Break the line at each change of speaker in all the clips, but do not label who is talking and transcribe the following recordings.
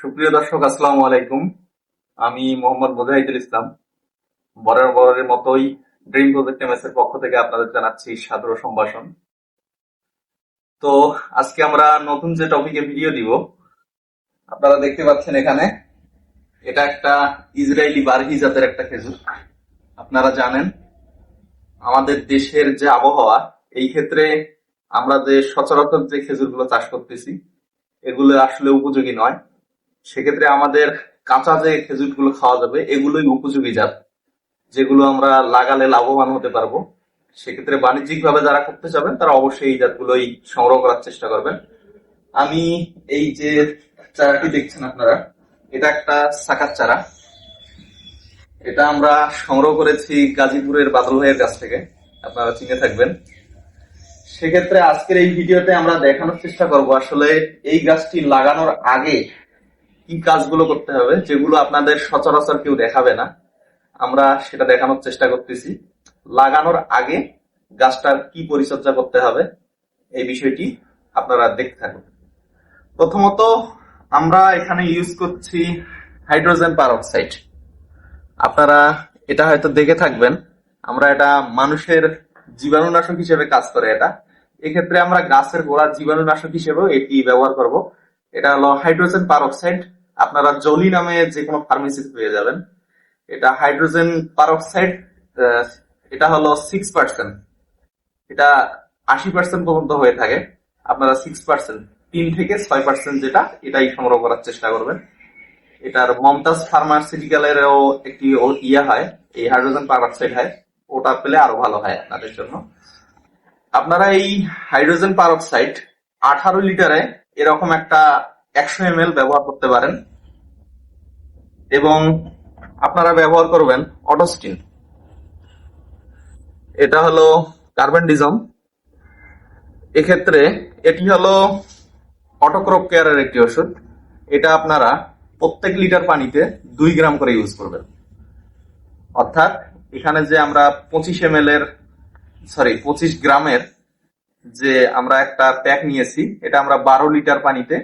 সুপ্রিয় দর্শক, আসসালামু আলাইকুম। আমি মোহাম্মদ মুজাহিদুল ইসলাম। বরের বরের মতোই ড্রিম প্রজেক্ট এমএস এর পক্ষ থেকে আপনাদের জানাচ্ছি সাদর সম্ভাষণ। তো আজকে আমরা নতুন যে টপিকে ভিডিও দিব, আপনারা দেখতে পাচ্ছেন এখানে, এটা একটা ইসরায়েলি বারহি জাতের একটা খেজুর। আপনারা জানেন, আমাদের দেশের যে আবহাওয়া, এই ক্ষেত্রে আমরা যে সচরাচর যে খেজুরগুলো চাষ করতেছি, এগুলো আসলে উপযোগী নয়। সেক্ষেত্রে আমাদের কাঁচা যে খেজুরগুলো খাওয়া যাবে, এগুলোই উপযোগী জাত, যেগুলো আমরা লাগালে লাভবান হতে পারব। সেক্ষেত্রে বাণিজ্যিক ভাবে যারা করতে চাবেন, তারা অবশ্যই এই জাতগুলোই সংগ্রহ করার চেষ্টা করবেন। আমি এই যে চারাটি দেখছেন আপনারা, এটা একটা সাকাত চারা। এটা আমরা সংগ্রহ করেছি গাজীপুরের বাদল ভাইয়ের কাছ থেকে, আপনারা চিনে থাকবেন। সেক্ষেত্রে আজকের এই ভিডিওতে আমরা দেখানোর চেষ্টা করব, আসলে এই গাছটি লাগানোর আগে কি কাজগুলো করতে হবে, যেগুলো আপনাদের সচরাচর কেউ দেখাবে না, আমরা সেটা দেখানোর চেষ্টা করতেছি। লাগানোর আগে গাছটার কি পরিচর্যা করতে হবে, এই বিষয়টি আপনারা দেখতে থাকুন। প্রথমত আমরা এখানে ইউজ করছি হাইড্রোজেন পারঅক্সাইড আপনারা এটা হয়তো দেখে থাকবেন, আমরা এটা মানুষের জীবাণুনাশক হিসেবে কাজ করে এটা। এক্ষেত্রে আমরা গাছের গোড়ার জীবাণুনাশক হিসেবেও এটি ব্যবহার করব। এটা হলো হাইড্রোজেন পারঅক্সাইড। আপনারা জলি নামে যে কোনো ফার্মেসিতে পেয়ে যাবেন। এটা হাইড্রোজেন পারঅক্সাইড এটা হলো সিক্স পার্সেন্ট এটা আশি পার্সেন্ট পর্যন্ত হয়ে থাকে। আপনারা সিক্স পার্সেন্ট তিন থেকে ছয় পার্সেন্ট যেটা, এটাই সংগ্রহ করার চেষ্টা করবেন। এটার মমতাজ ফার্মাসিউটিক্যালেরও একটি ইয়ে হয়, এই হাইড্রোজেন পারঅক্সাইড হয়। ওটা পেলে আরও ভালো হয় আপনাদের জন্য। আপনারা এই হাইড্রোজেন পারঅক্সাইড আঠারো লিটারে এরকম একটা একশো এম ব্যবহার করতে পারেন। এবং আপনারা ব্যবহার করবেন অটোস্টিন। এটা হলো কার্বেন্ডিজম। এক্ষেত্রে এটি হলো অটোক্রপ কেয়ারের একটি ওষুধ। এটা আপনারা প্রত্যেক লিটার পানিতে দুই গ্রাম করে ইউজ করবেন। অর্থাৎ এখানে যে আমরা পঁচিশ এম এর সরি, পঁচিশ গ্রামের যে আমরা একটা প্যাক নিয়েছি, এটা আমরা বারো লিটার পানিতে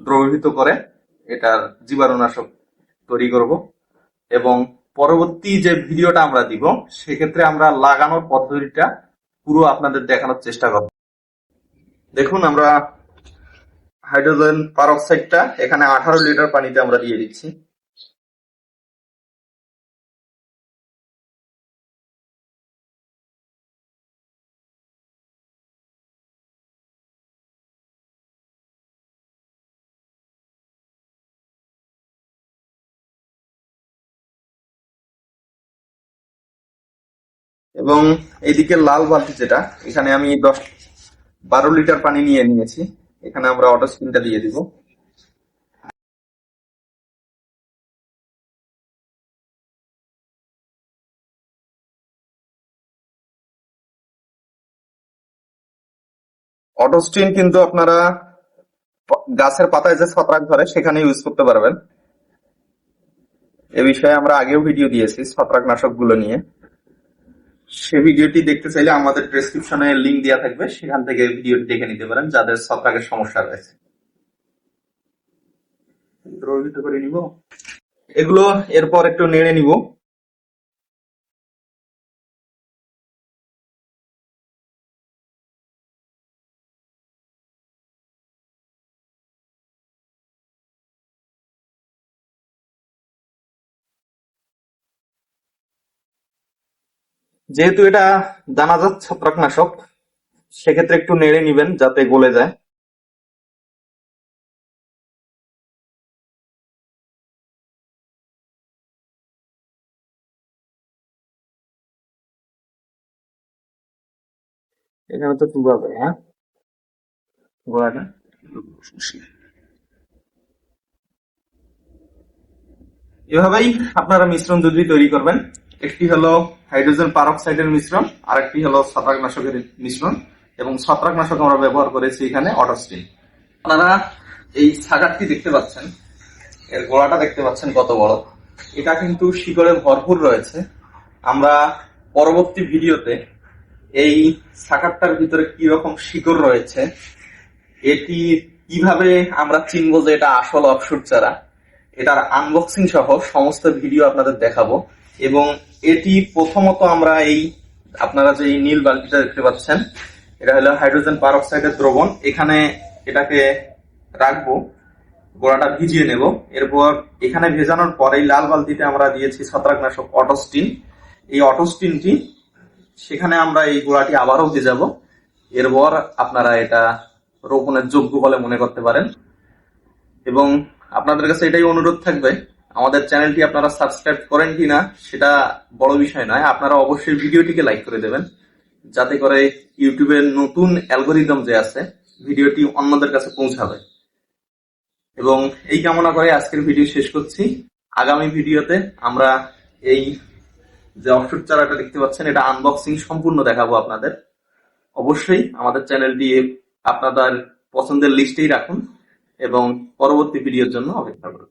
দ্রবীভূত করে এটার জীবাণুনাশক তৈরি করব। এবং পরবর্তী যে ভিডিওটা আমরা দিব, সেক্ষেত্রে আমরা লাগানোর পদ্ধতিটা পুরো আপনাদের দেখানোর চেষ্টা করব। দেখুন, আমরা হাইড্রোজেন পারঅক্সাইডটা এখানে আঠারো লিটার পানিতে আমরা দিয়ে দিচ্ছি। এবং এইদিকে লাল বালতি যেটা, এখানে আমি দশ বারো লিটার পানি নিয়ে নিয়েছি। এখানে আমরা অটো স্পিনটা দিয়ে দিব। অটোস্টিন কিন্তু আপনারা গাছের পাতায় যে ছত্রাক ধরে, সেখানে ইউজ করতে পারবেন। এ বিষয়ে আমরা আগেও ভিডিও দিয়েছি ছত্রাকনাশকগুলো নিয়ে। সে ভিডিওটি দেখতে চাইলে আমাদের ডেসক্রিপশনে লিংক দেওয়া থাকবে সেখান থেকে ভিডিওটি দেখে নিতে পারেন যাদের ছত্রাকের সমস্যা রয়েছে। করে নিব। এগুলো এরপর একটু নেড়ে নিব। যেহেতু এটা দানাজাত ছত্রাকনাশক, সেক্ষেত্রে একটু নেড়ে নিবেন যাতে গলে যায়। এখানে তো চুবাবে হ্যাঁ? এভাবেই আপনারা মিশ্রণ দুটি তৈরি করবেন একটি হলো হাইড্রোজেন পারঅক্সাইডের মিশ্রণ আর একটি হলো ছত্রাকনাশকের মিশ্রণ, এবং ছত্রাকনাশক আমরা ব্যবহার করেছি এখানে অটোস্টিন। আপনারা এই সাগারটি দেখতে পাচ্ছেন, এর গোড়াটা দেখতে পাচ্ছেন কত বড়। এটা কিন্তু শিকড়ে ভরপুর রয়েছে। আমরা পরবর্তী ভিডিওতে এই সাকারটার ভিতরে কি রকম শিকড় রয়েছে, এটি কীভাবে আমরা চিনবো যে এটা আসল অফশুট চারা, এটার আনবক্সিং সহ সমস্ত ভিডিও আপনাদের দেখাবো। এবং এটি প্রথমত আমরা এই, আপনারা যে নীল বালতিটা দেখতে পাচ্ছেন, এটা হলো হাইড্রোজেন পারক্সাইডের দ্রবণ। এখানে এটাকে রাখব, গোড়াটা ভিজিয়ে নেব। এরপর এখানে ভেজানোর পর এই লাল বালতিতে আমরা দিয়েছি ছত্রাকনাশক অটোস্টিন। এই অটোস্টিনটি, সেখানে আমরা এই গোড়াটি আবারও ভেজাবো। এরপর আপনারা এটা রোপণের যোগ্য বলে মনে করতে পারেন। এবং আপনাদের কাছে এটাই অনুরোধ থাকবে আমাদের চ্যানেলটি আপনারা সাবস্ক্রাইব করেন কিনা সেটা বড় বিষয় নয়, আপনারা অবশ্যই ভিডিওটিকে লাইক করে দেবেন, যাতে করে ইউটিউবের নতুন অ্যালগোরিদম যে আছে, ভিডিওটি অন্যদের কাছে পৌঁছাবে। এবং এই কামনা করে আজকের ভিডিও শেষ করছি। আগামী ভিডিওতে আমরা এই যে অফশুট চারাটা দেখতে পাচ্ছেন, এটা আনবক্সিং সম্পূর্ণ দেখাবো আপনাদের। অবশ্যই আমাদের চ্যানেলটি আপনাদের পছন্দের লিস্টেই রাখুন, এবং পরবর্তী ভিডিওর জন্য অপেক্ষা করুন।